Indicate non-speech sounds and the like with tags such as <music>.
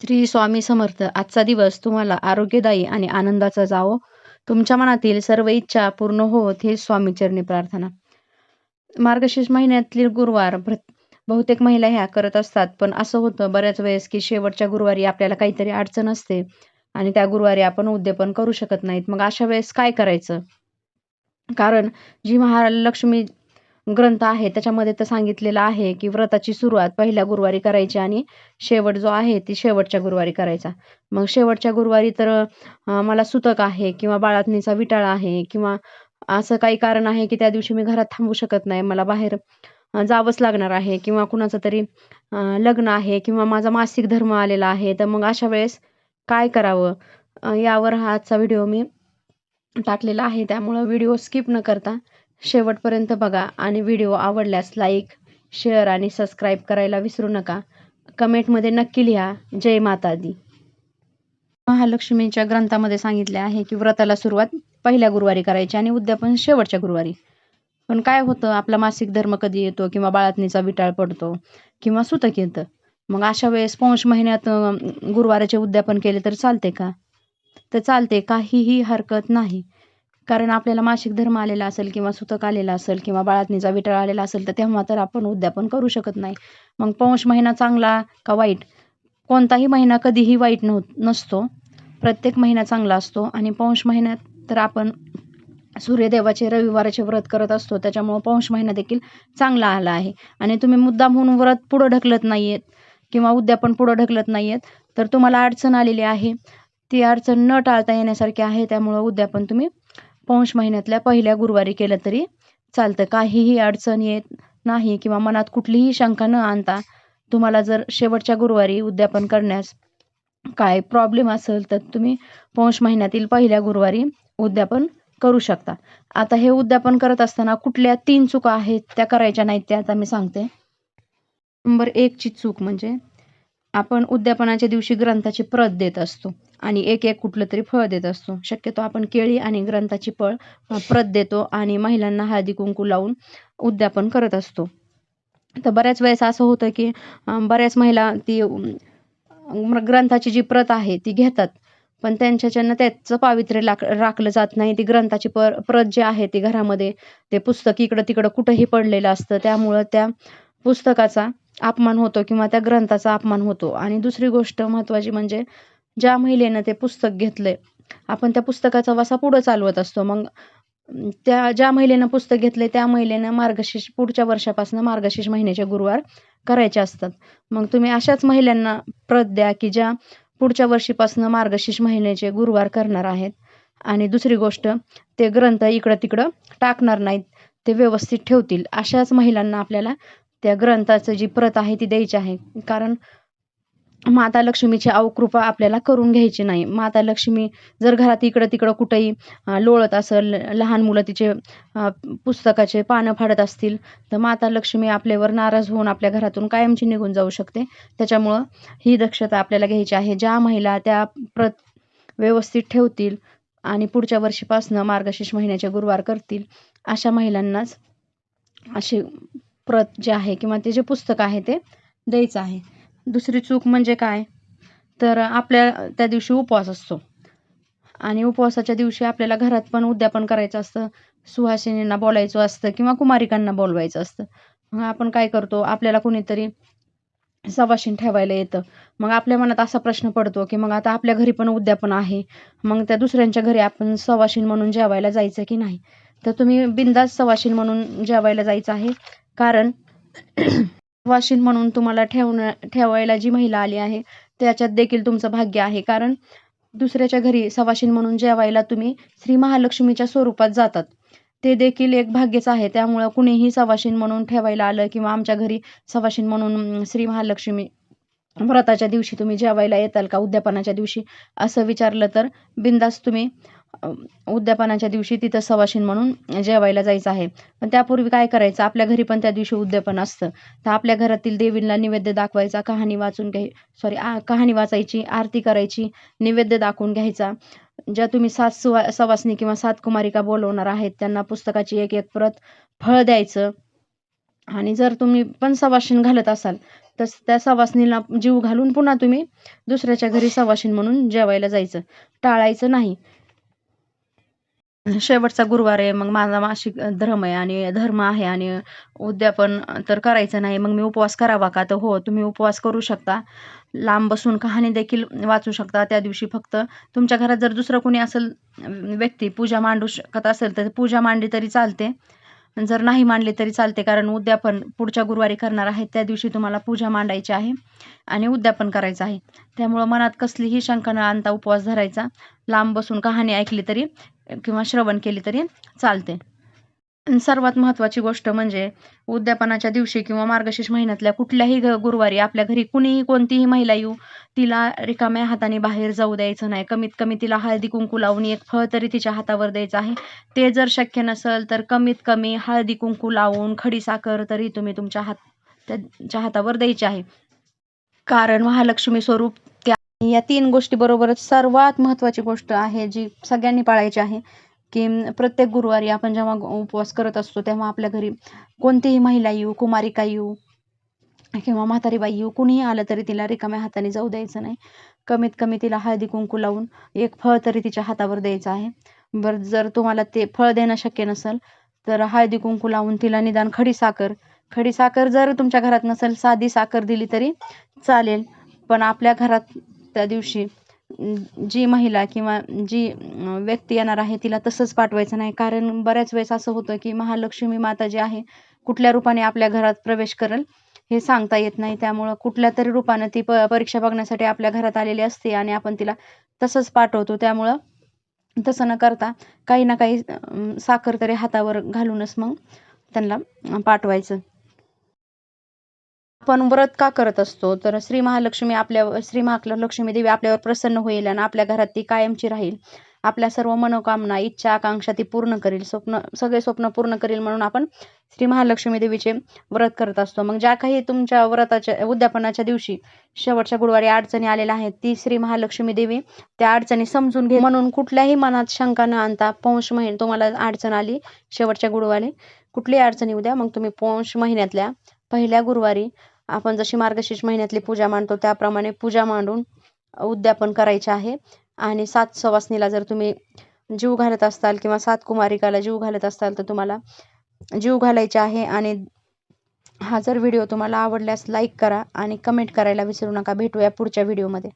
श्री स्वामी समर्थ आजचा दिवस तुम्हाला आरोग्यदायी आणि आनंदाचा जावो. तुमच्या मनातील सर्व इच्छा पूर्ण होत हे स्वामी चरणी प्रार्थना. मार्गशीर्ष महिन्यातील गुरुवार बहुतेक महिला ह्या करत असतात पण असं होतं बऱ्याच वेळेस की शेवटच्या गुरुवारी आपल्याला काहीतरी अडचण असते आणि त्या गुरुवारी आपण उद्यापन करू शकत नाहीत. मग अशा वेळेस काय करायचं? कारण जी महालक्ष्मी ग्रंथ आहे. त्याच्यामध्ये तर सांगितलेलं आहे की व्रताची सुरुवात पहिल्या गुरुवारी करायची आणि शेवट जो आहे ती शेवटच्या गुरुवारी करायचा. मग शेवटच्या गुरुवारी तर मला सुतक आहे किंवा बाळातणीचा विटाळा आहे किंवा असं काही कारण आहे की त्या दिवशी मी घरात थांबू शकत नाही. मला बाहेर जावंच लागणार आहे किंवा कुणाचं तरी लग्न आहे किंवा माझा मासिक धर्म आलेला आहे. तर मग अशा वेळेस काय करावं? यावर हा आजचा व्हिडिओ मी टाकलेला आहे. त्यामुळं व्हिडिओ स्किप न करता शेवटपर्यंत बघा आणि व्हिडिओ आवडल्यास लाईक शेअर आणि सबस्क्राईब करायला विसरू नका. कमेंटमध्ये नक्की लिहा. जय माता दी महालक्ष्मीच्या ग्रंथामध्ये सांगितले आहे की व्रताला सुरुवात पहिल्या गुरुवारी करायची आणि उद्यापन शेवटच्या गुरुवारी. पण काय होतं आपला मासिक धर्म कधी येतो किंवा बाळातणीचा विटाळ पडतो किंवा सुतक येतं? मग अशा वेळेस पौष महिन्यात गुरुवाराचे उद्यापन केले तर चालते का? तर चालते काहीही हरकत नाही. कारण आपल्याला मासिक धर्म आलेला असेल किंवा सुतक आलेला असेल किंवा बाळातणीचा विटाळ आलेला असेल तर तेव्हा तर आपण उद्यापन करू शकत नाही. मग पौष महिना चांगला का वाईट? कोणताही महिना कधीही वाईट नव्ह नसतो. प्रत्येक महिना चांगला असतो आणि पौष महिन्यात तर आपण सूर्यदेवाचे रविवाराचे व्रत करत असतो. त्याच्यामुळं पौष महिना देखील चांगला आला आहे. आणि तुम्ही मुद्दाम म्हणून व्रत पुढं ढकलत नाही आहेत किंवा उद्यापन पुढं ढकलत नाही आहेत तर तुम्हाला अडचण आलेली आहे. ती अडचण न टाळता येण्यासारखी आहे. त्यामुळं उद्यापन तुम्ही पौष महिन्यातल्या पहिल्या गुरुवारी केलं तरी चालतं. काहीही अडचण येत नाही किंवा मनात कुठलीही शंका न आणता तुम्हाला जर शेवटच्या गुरुवारी उद्यापन करण्यास काय प्रॉब्लेम असेल तर तुम्ही पौष महिन्यातील पहिल्या गुरुवारी उद्यापन करू शकता. आता हे उद्यापन करत असताना कुठल्या तीन चुका आहेत त्या करायच्या नाहीत त्या आता मी सांगते. नंबर एकची चूक म्हणजे आपण उद्यापनाच्या दिवशी ग्रंथाची प्रत देत असतो आणि एक एक कुठलं तरी फळ देत असतो. शक्यतो आपण केळी आणि ग्रंथाची फळ प्रत देतो आणि महिलांना हळदी कुंकू लावून उद्यापन करत असतो. तर बऱ्याच वेळेस असं होतं की बऱ्याच महिला ती ग्रंथाची जी प्रत आहे ती घेतात पण त्यांच्याच्यानं त्याचं पावित्र्य लाक राखलं जात नाही. ती ग्रंथाची पर प्रत जी आहे ती घरामध्ये ते पुस्तक इकडं तिकडं कुठंही पडलेलं असतं. त्यामुळं त्या पुस्तकाचा अपमान होतो किंवा त्या ग्रंथाचा अपमान होतो. आणि दुसरी गोष्ट महत्त्वाची म्हणजे ज्या महिलेनं ते पुस्तक घेतलंय आपण त्या पुस्तकाचा वसा पुढं चालवत असतो. मग त्या ज्या महिलेनं पुस्तक घेतलंय त्या महिलेनं मार्गशीर्ष पुढच्या वर्षापासून मार्गशीर्ष महिन्याचे गुरुवार करायचे असतात. मग तुम्ही अशाच महिलांना प्रत द्या की ज्या पुढच्या वर्षीपासून मार्गशीर्ष महिन्याचे गुरुवार करणार आहेत. आणि दुसरी गोष्ट ते ग्रंथ इकडं तिकडं टाकणार नाहीत ते व्यवस्थित ठेवतील. अशाच महिलांना आपल्याला त्या ग्रंथाचं जी प्रत आहे ती द्यायची आहे. कारण माता लक्ष्मीची अवकृपा आपल्याला करून घ्यायची नाही. माता लक्ष्मी जर घरात इकडं तिकडं कुठंही लोळत असेल लहान मुलं तिचे पुस्तकाचे पानं फाडत असतील तर माता लक्ष्मी आपल्यावर नाराज होऊन आपल्या घरातून कायमची निघून जाऊ शकते. त्याच्यामुळं ही दक्षता आपल्याला घ्यायची आहे. ज्या महिला त्या प्रत व्यवस्थित ठेवतील आणि पुढच्या वर्षीपासनं मार्गशीर्ष महिन्याचे गुरुवार करतील अशा महिलांनाच अशी प्रत जे आहे किंवा ते जे पुस्तक आहे ते द्यायचं आहे. दुसरी चूक म्हणजे काय? तर आपल्या त्या दिवशी उपवास असतो. आणि उपवासाच्या दिवशी आपल्याला घरात पण उद्यापन करायचं असतं. सुहासिनींना बोलायचं असतं किंवा कुमारिकांना बोलवायचं असतं. मग आपण काय करतो? आपल्याला कोणीतरी सवाशीण ठेवायला येतं. मग आपल्या मनात असा प्रश्न पडतो की मग आता आपल्या घरी पण उद्यापन आहे. मग त्या दुसऱ्यांच्या घरी आपण सवाशीण म्हणून जेवायला जायचं की नाही? तर तुम्ही बिंदास सवाशीण म्हणून जेवायला जायचं आहे. कारण <clears throat> वाशिन म्हणून तुम्हाला ठेवणं ठेवायला जी महिला आली आहे त्याच्यात देखील तुमचं भाग्य आहे. कारण दुसऱ्याच्या घरी सवाशीण म्हणून जेवायला तुम्ही श्री महालक्ष्मीच्या स्वरूपात जातात. ते देखील एक भाग्यच आहे. त्यामुळं कुणीही सवाशीण म्हणून ठेवायला आलं किंवा आमच्या घरी सवाशीण म्हणून श्री महालक्ष्मी व्रताच्या दिवशी तुम्ही जेवायला येताल का? उद्यापनाच्या दिवशी असं विचारलं तर बिंदास तुम्ही उद्यापनाच्या दिवशी तिथं सवाशीण म्हणून जेवायला जायचं आहे. पण त्यापूर्वी काय करायचं? आपल्या घरी पण त्या दिवशी उद्यापन असतं. तर आपल्या घरातील देवींना नैवेद्य दाखवायचा कहाणी वाचून घ्याय सॉरी कहाणी वाचायची आरती करायची नैवेद्य दाखवून घ्यायचा. ज्या तुम्ही सात सुवा सवासनी किंवा सात कुमारिका बोलवणार आहेत त्यांना पुस्तकाची एक एक प्रत फळ द्यायचं. आणि जर तुम्ही पण सवाशीण घालत असाल तर त्या सवासणीला जीव घालून पुन्हा तुम्ही दुसऱ्याच्या घरी सवाशीण म्हणून जेवायला जायचं. टाळायचं नाही. शेवटचा गुरुवार आहे मग माझा मासिक धर्म आहे आणि धर्म आहे आणि उद्यापन तर करायचं नाही. मग मी उपवास करावा का? तर हो तुम्ही उपवास करू शकता. लांब बसून कहाणी देखील वाचू शकता. त्या दिवशी फक्त तुमच्या घरात जर दुसरं कोणी असेल व्यक्ती पूजा मांडू शकत असेल तर पूजा मांडली तरी चालते. जर नाही मांडली तरी चालते कारण उद्यापन पुढच्या गुरुवारी करणार आहे त्या दिवशी तुम्हाला पूजा मांडायची आहे आणि उद्यापन करायचं आहे. त्यामुळं मनात कसलीही शंका न आणता उपवास धरायचा. लांब बसून कहाणी ऐकली तरी किंवा श्रवण केली तरी चालते. सर्वात महत्त्वाची गोष्ट म्हणजे उद्यापनाच्या दिवशी किंवा मार्गशीर्ष महिन्यातल्या कुठल्याही गुरुवारी आपल्या घरी कुणीही कोणतीही महिला येऊ तिला रिकाम्या हाताने बाहेर जाऊ द्यायचं नाही. कमीत कमी तिला हळदी कुंकू लावून एक फळ तरी तिच्या हातावर द्यायचं आहे. ते जर शक्य नसेल तर कमीत कमी हळदी कुंकू लावून खडी साखर तरी तुम्ही तुमच्या हात त्याच्या हातावर द्यायची आहे. कारण महालक्ष्मी स्वरूप त्या या तीन गोष्टी बरोबरच सर्वात महत्त्वाची गोष्ट आहे जी सगळ्यांनी पाळायची आहे. की प्रत्येक गुरुवारी आपण जेव्हा उपवास करत असतो तेव्हा आपल्या घरी कोणतीही महिला येऊ कुमारिका येऊ किंवा म्हातारी बाई येऊ कुणीही आलं तरी तिला रिकाम्या हाताने जाऊ द्यायचं नाही. कमीत कमी तिला हळदी कुंकू लावून एक फळ तरी तिच्या हातावर द्यायचं आहे. बरं जर तुम्हाला ते फळ देणं शक्य नसेल तर हळदी कुंकू लावून तिला निदान खडी साखर खडी साखर जर तुमच्या घरात नसेल साधी साखर दिली तरी चालेल. पण आपल्या घरात त्या दिवशी जी महिला किंवा जी व्यक्ती येणार आहे तिला तसंच पाठवायचं नाही. कारण बऱ्याच वेळेस असं होतं की महालक्ष्मी माता जी आहे कुठल्या रूपाने आपल्या घरात प्रवेश करेल हे सांगता येत नाही. त्यामुळं कुठल्या तरी रूपानं ती प परीक्षा बघण्यासाठी आपल्या घरात आलेली असते आणि आपण तिला तसंच पाठवतो. त्यामुळं तसं न करता काही ना काही साखर तरी हातावर घालूनच मग त्यांना पाठवायचं. आपण व्रत का करत असतो? तर श्री महालक्ष्मी आपल्या श्री महालक्ष्मी देवी आपल्यावर प्रसन्न होईल आणि आपल्या घरात ती कायमची राहील. आपल्या सर्व मनोकामना इच्छा आकांक्षा ती पूर्ण करेल. स्वप्न सगळे स्वप्न पूर्ण करेल म्हणून आपण श्री महालक्ष्मी देवीचे व्रत करत असतो. मग ज्या काही तुमच्या व्रताच्या उद्यापनाच्या दिवशी शेवटच्या गुरुवारी अडचणी आलेल्या आहेत ती श्री महालक्ष्मी देवी त्या अडचणी समजून घे. म्हणून कुठल्याही मनात शंका न आणता पौष महिने तुम्हाला अडचण आली शेवटच्या गुरुवारी कुठलीही अडचणी उद्या मग तुम्ही पौष महिन्यातल्या पहिल्या गुरुवारी आपण जशी मार्गशीर्ष महिन्यातली पूजा मांडतो त्याप्रमाणे पूजा मांडून उद्यापन करायचे आहे. आणि सात सवासनीला जर तुम्ही जीव घालत असाल किंवा सात कुमारिकाला जीव घालत असाल तर तुम्हाला जीव घालायचे आहे. आणि हा जर व्हिडिओ तुम्हाला आवडल्यास लाईक करा आणि कमेंट करायला विसरू नका. भेटूया पुढच्या व्हिडिओमध्ये.